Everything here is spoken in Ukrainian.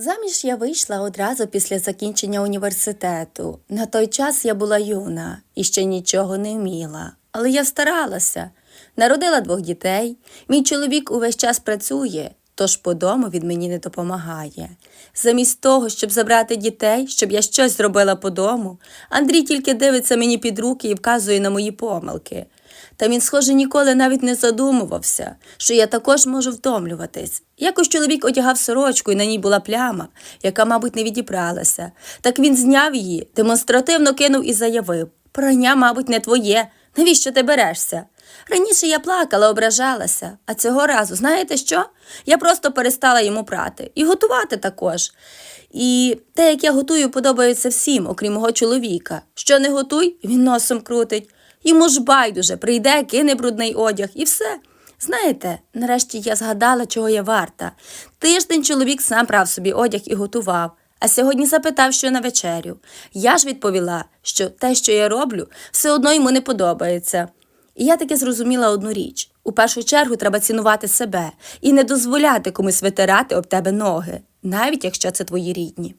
Заміж я вийшла одразу після закінчення університету. На той час я була юна і ще нічого не вміла. Але я старалася. Народила двох дітей. Мій чоловік увесь час працює, тож по дому він мені не допомагає. Замість того, щоб забрати дітей, щоб я щось зробила по дому, Андрій тільки дивиться мені під руки і вказує на мої помилки. Та він, схоже, ніколи навіть не задумувався, що я також можу втомлюватись. Якось чоловік одягав сорочку, і на ній була пляма, яка, мабуть, не відібралася. Так він зняв її, демонстративно кинув і заявив: Прання, мабуть, не твоє. Навіщо ти берешся? Раніше я плакала, ображалася, а цього разу, знаєте що? Я просто перестала йому прати і готувати також. І те, як я готую, подобається всім, окрім мого чоловіка. Що не готуй, він носом крутить. Йому ж байдуже, прийде, кине брудний одяг і все. Знаєте, нарешті я згадала, чого я варта. Тиждень чоловік сам прав собі одяг і готував, а сьогодні запитав, що на вечерю. Я ж відповіла, що те, що я роблю, все одно йому не подобається. І я таки зрозуміла одну річ: у першу чергу треба цінувати себе і не дозволяти комусь витирати об тебе ноги, навіть якщо це твої рідні.